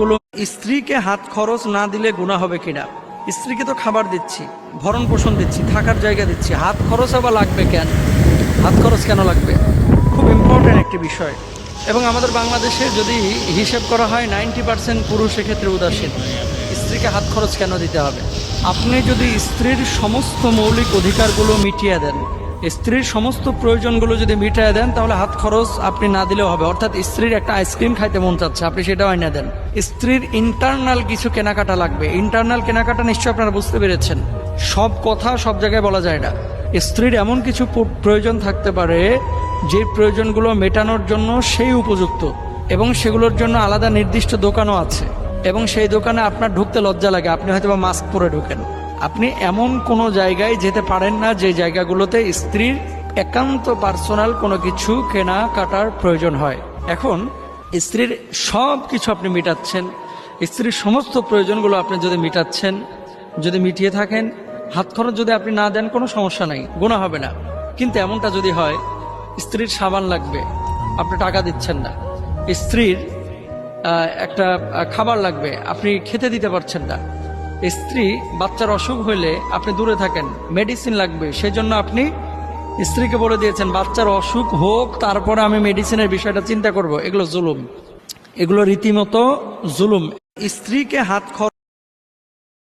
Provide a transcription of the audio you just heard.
গুলো, স্ত্রীকে হাত খরচ না দিলে গুণা হবে কিনা? স্ত্রীকে তো খাবার দিচ্ছি, ভরণ পোষণ দিচ্ছি, থাকার জায়গা দিচ্ছি। হাত খরচ আবার লাগবে কেন? হাত খরচ কেন লাগবে? খুব ইম্পর্ট্যান্ট একটি বিষয়। এবং আমাদের বাংলাদেশে যদি হিসেব করা হয় নাইনটি পার্সেন্ট পুরুষ এক্ষেত্রে উদাসীন। স্ত্রীকে হাত খরচ কেন দিতে হবে? আপনি যদি স্ত্রীর সমস্ত মৌলিক অধিকারগুলো মিটিয়ে দেন স্ত্রীর সমস্ত প্রয়োজনগুলো যদি মিটিয়ে দেন, তাহলে হাত খরচ আপনি না দিলেও হবে। অর্থাৎ স্ত্রীর একটা আইসক্রিম খাইতে মন চাচ্ছে, আপনি সেটাও আইনা দেন। স্ত্রীর ইন্টারনাল কিছু কেনাকাটা লাগবে। ইন্টারনাল কেনাকাটা নিশ্চয়ই আপনারা বুঝতে পেরেছেন। সব কথা সব জায়গায় বলা যায় না। স্ত্রীর এমন কিছু প্রয়োজন থাকতে পারে, যে প্রয়োজনগুলো মেটানোর জন্য সেই উপযুক্ত, এবং সেগুলোর জন্য আলাদা নির্দিষ্ট দোকানও আছে, এবং সেই দোকানে আপনার ঢুকতে লজ্জা লাগে। আপনি হয়তো মাস্ক পরে ঢুকেন। আপনি এমন কোনো জায়গায় যেতে পারেন না যে জায়গাগুলোতে স্ত্রীর একান্ত পার্সোনাল কোনো কিছু কেনা কাটার প্রয়োজন হয়। এখন, স্ত্রীর সব কিছু আপনি মেটাচ্ছেন। স্ত্রীর সমস্ত প্রয়োজনগুলো আপনি যদি মেটাচ্ছেন, যদি মিটিয়ে থাকেন, হাত খরচ যদি আপনি না দেন, কোনো সমস্যা নাই গোনা হবে না। কিন্তু এমনটা যদি হয়, স্ত্রীর সাবান লাগবে, আপনি টাকা দিচ্ছেন না। স্ত্রীর একটা খাবার লাগবে, আপনি খেতে দিতে পারছেন না। স্ত্রী বাচ্চার অসুখ হইলে আপনি দূরে থাকেন। মেডিসিন লাগবে। সেই জন্য আপনি স্ত্রীকে বলে দিয়েছেন, বাচ্চার অসুখ হোক, তারপরে আমি মেডিসিনের বিষয়টা চিন্তা করব। এগুলো জুলুম। এগুলো রীতিমতো জুলুম। স্ত্রীকে হাত খরচ